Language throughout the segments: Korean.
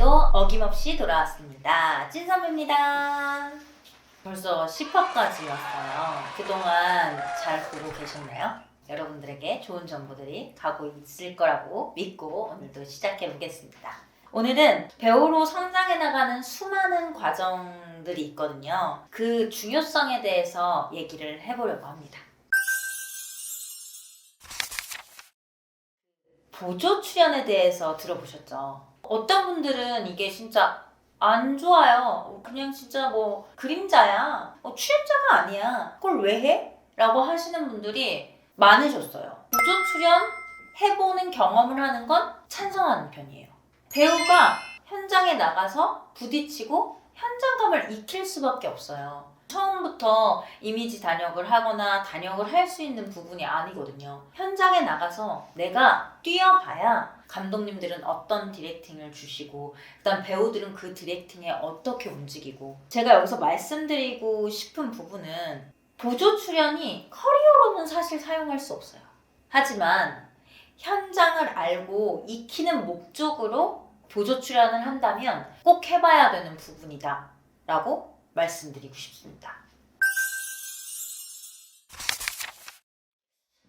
오늘도 어김없이 돌아왔습니다. 찐선배입니다. 벌써 10화까지 왔어요. 그동안 잘 보고 계셨나요? 여러분들에게 좋은 정보들이 가고 있을 거라고 믿고 오늘도 시작해 보겠습니다. 오늘은 배우로 성장해 나가는 수많은 과정들이 있거든요. 그 중요성에 대해서 얘기를 해보려고 합니다. 보조 출연에 대해서 들어보셨죠? 어떤 분들은 이게 진짜 안 좋아요. 그냥 진짜 뭐 그림자야. 어, 출연자가 아니야. 그걸 왜 해? 라고 하시는 분들이 많으셨어요. 보조 출연 해보는 경험을 하는 건 찬성하는 편이에요. 배우가 현장에 나가서 부딪히고 현장감을 익힐 수밖에 없어요. 처음부터 이미지 단역을 하거나 단역을 할 수 있는 부분이 아니거든요. 현장에 나가서 내가 뛰어봐야 감독님들은 어떤 디렉팅을 주시고 그다음 배우들은 그 디렉팅에 어떻게 움직이고 제가 여기서 말씀드리고 싶은 부분은 보조 출연이 커리어로는 사실 사용할 수 없어요. 하지만 현장을 알고 익히는 목적으로 보조 출연을 한다면 꼭 해봐야 되는 부분이다 라고 말씀드리고 싶습니다.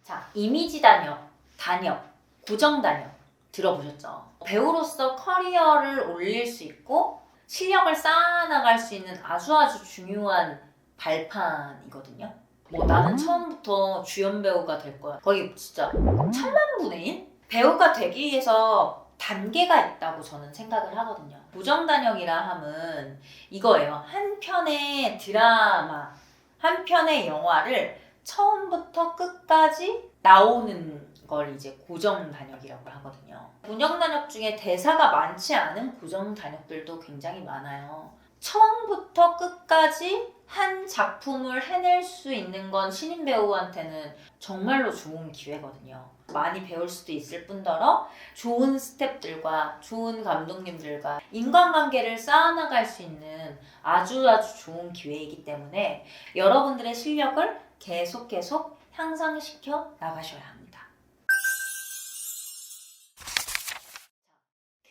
자, 이미지 단역, 단역, 고정 단역 들어보셨죠? 배우로서 커리어를 올릴 수 있고 실력을 쌓아나갈 수 있는 아주 아주 중요한 발판이거든요. 뭐 나는 처음부터 주연 배우가 될 거야. 거의 진짜 천만 분의 일? 배우가 되기 위해서 단계가 있다고 저는 생각을 하거든요. 고정 단역이라 함은 이거예요. 한 편의 드라마, 한 편의 영화를 처음부터 끝까지 나오는 걸 이제 고정 단역이라고 하거든요. 고정 단역 중에 대사가 많지 않은 고정 단역들도 굉장히 많아요. 처음부터 끝까지 한 작품을 해낼 수 있는 건 신인 배우한테는 정말로 좋은 기회거든요. 많이 배울 수도 있을 뿐더러 좋은 스탭들과 좋은 감독님들과 인간관계를 쌓아나갈 수 있는 아주 아주 좋은 기회이기 때문에 여러분들의 실력을 계속 계속 향상시켜 나가셔야 합니다.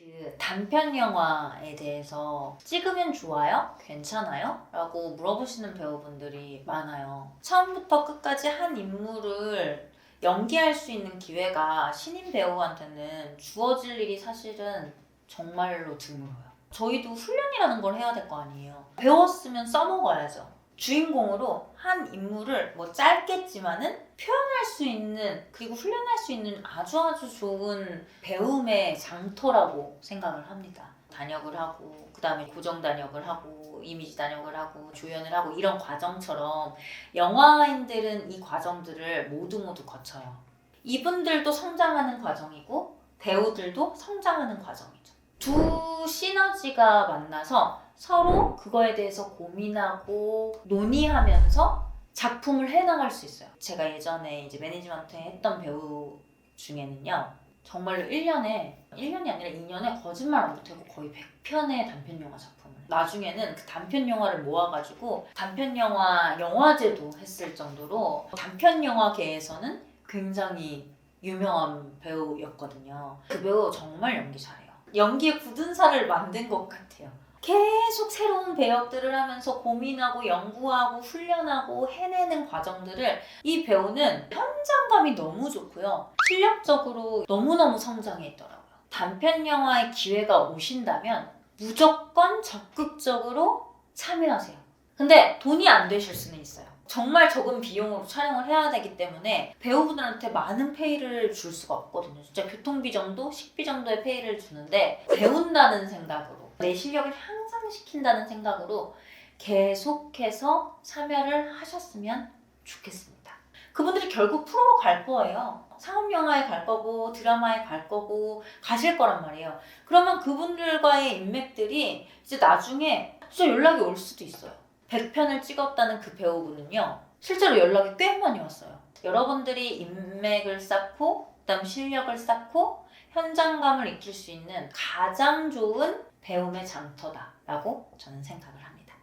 그 단편 영화에 대해서 찍으면 좋아요? 괜찮아요? 라고 물어보시는 배우분들이 많아요. 처음부터 끝까지 한 인물을 연기할 수 있는 기회가 신인 배우한테는 주어질 일이 사실은 정말로 드물어요. 저희도 훈련이라는 걸 해야 될 거 아니에요. 배웠으면 써먹어야죠. 주인공으로 한 인물을 뭐 짧겠지만은 표현할 수 있는 그리고 훈련할 수 있는 아주 아주 좋은 배움의 장터라고 생각을 합니다. 단역을 하고 그다음에 고정 단역을 하고 이미지 단역을 하고 조연을 하고 이런 과정처럼 영화인들은 이 과정들을 모두 모두 거쳐요. 이분들도 성장하는 과정이고 배우들도 성장하는 과정이죠. 두 시너지가 만나서 서로 그거에 대해서 고민하고 논의하면서 작품을 해나갈 수 있어요. 제가 예전에 이제 매니지먼트 했던 배우 중에는요. 정말로 1년에 1년이 아니라 2년에 거짓말 안 못하고 거의 100편의 단편 영화 작품을 나중에는 그 단편 영화를 모아가지고 단편 영화 영화제도 했을 정도로 단편 영화계에서는 굉장히 유명한 배우였거든요. 그 배우 정말 연기 잘해요. 연기에 굳은 살을 만든 것 같아요. 계속 새로운 배역들을 하면서 고민하고 연구하고 훈련하고 해내는 과정들을 이 배우는 현장감이 너무 좋고요. 실력적으로 너무너무 성장했더라고요. 단편 영화의 기회가 오신다면 무조건 적극적으로 참여하세요. 근데 돈이 안 되실 수는 있어요. 정말 적은 비용으로 촬영을 해야 되기 때문에 배우분들한테 많은 페이를 줄 수가 없거든요. 진짜 교통비 정도, 식비 정도의 페이를 주는데 배운다는 생각으로 내 실력을 향상시킨다는 생각으로 계속해서 참여를 하셨으면 좋겠습니다. 그분들이 결국 프로로 갈 거예요. 상업 영화에 갈 거고 드라마에 갈 거고 가실 거란 말이에요. 그러면 그분들과의 인맥들이 이제 나중에 진짜 연락이 올 수도 있어요. 100편을 찍었다는 그 배우분은요. 실제로 연락이 꽤 많이 왔어요. 여러분들이 인맥을 쌓고 그다음 실력을 쌓고 현장감을 익힐 수 있는 가장 좋은 배움의 장터다라고 저는 생각을 합니다.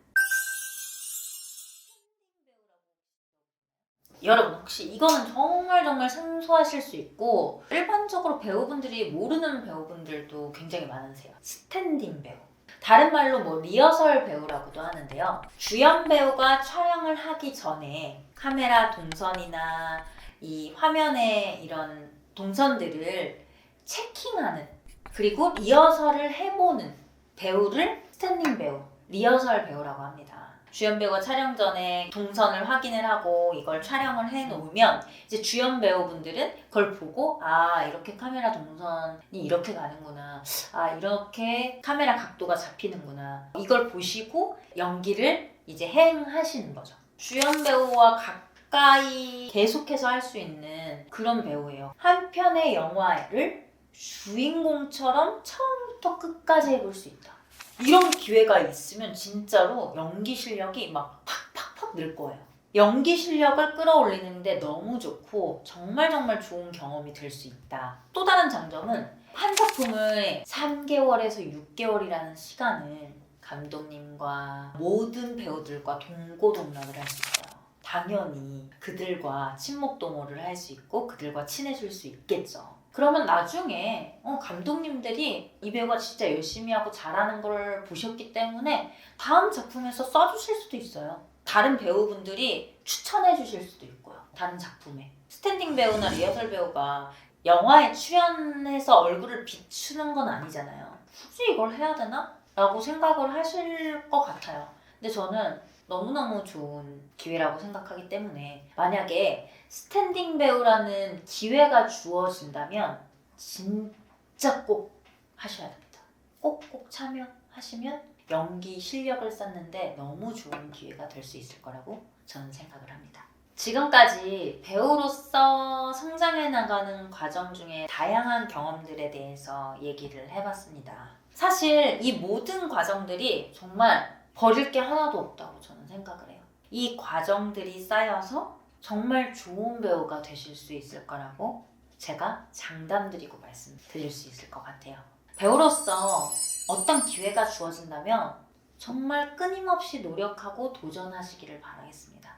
여러분 혹시 이거는 정말 정말 생소하실 수 있고 일반적으로 배우분들이 모르는 배우분들도 굉장히 많으세요. 스탠딩 배우. 다른 말로 뭐 리허설 배우라고도 하는데요. 주연 배우가 촬영을 하기 전에 카메라 동선이나 이 화면의 이런 동선들을 체킹하는 그리고 리허설을 해보는 배우를 스탠딩 배우, 리허설 배우라고 합니다. 주연 배우가 촬영 전에 동선을 확인을 하고 이걸 촬영을 해 놓으면 이제 주연 배우분들은 그걸 보고 아 이렇게 카메라 동선이 이렇게 가는구나. 아 이렇게 카메라 각도가 잡히는구나. 이걸 보시고 연기를 이제 행하시는 거죠. 주연 배우와 가까이 계속해서 할 수 있는 그런 배우예요. 한 편의 영화를 주인공처럼 처음부터 끝까지 해볼 수 있다 이런 기회가 있으면 진짜로 연기 실력이 막 팍팍팍 늘 거예요. 연기 실력을 끌어올리는데 너무 좋고 정말 정말 좋은 경험이 될 수 있다. 또 다른 장점은 한 작품을 3개월에서 6개월이라는 시간을 감독님과 모든 배우들과 동고동락을 할 수 있어요. 당연히 그들과 친목 도모를 할 수 있고 그들과 친해질 수 있겠죠. 그러면 나중에 어, 감독님들이 이 배우가 진짜 열심히 하고 잘하는 걸 보셨기 때문에 다음 작품에서 써주실 수도 있어요. 다른 배우분들이 추천해 주실 수도 있고요. 다른 작품에. 스탠딩 배우나 리허설 배우가 영화에 출연해서 얼굴을 비추는 건 아니잖아요. 굳이 이걸 해야 되나? 라고 생각을 하실 것 같아요. 근데 저는 너무너무 좋은 기회라고 생각하기 때문에 만약에 스탠딩 배우라는 기회가 주어진다면 진짜 꼭 하셔야 됩니다. 꼭꼭 참여하시면 연기 실력을 쌓는데 너무 좋은 기회가 될 수 있을 거라고 저는 생각을 합니다. 지금까지 배우로서 성장해 나가는 과정 중에 다양한 경험들에 대해서 얘기를 해봤습니다. 사실 이 모든 과정들이 정말 버릴 게 하나도 없다고 저는 생각을 해요. 이 과정들이 쌓여서 정말 좋은 배우가 되실 수 있을 거라고 제가 장담드리고 말씀드릴 수 있을 것 같아요. 배우로서 어떤 기회가 주어진다면 정말 끊임없이 노력하고 도전하시기를 바라겠습니다.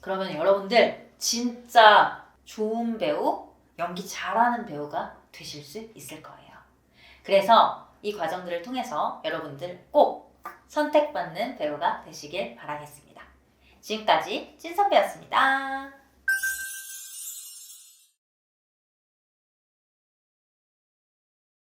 그러면 여러분들 진짜 좋은 배우, 연기 잘하는 배우가 되실 수 있을 거예요. 그래서 이 과정들을 통해서 여러분들 꼭 선택받는 배우가 되시길 바라겠습니다. 지금까지 찐선배였습니다.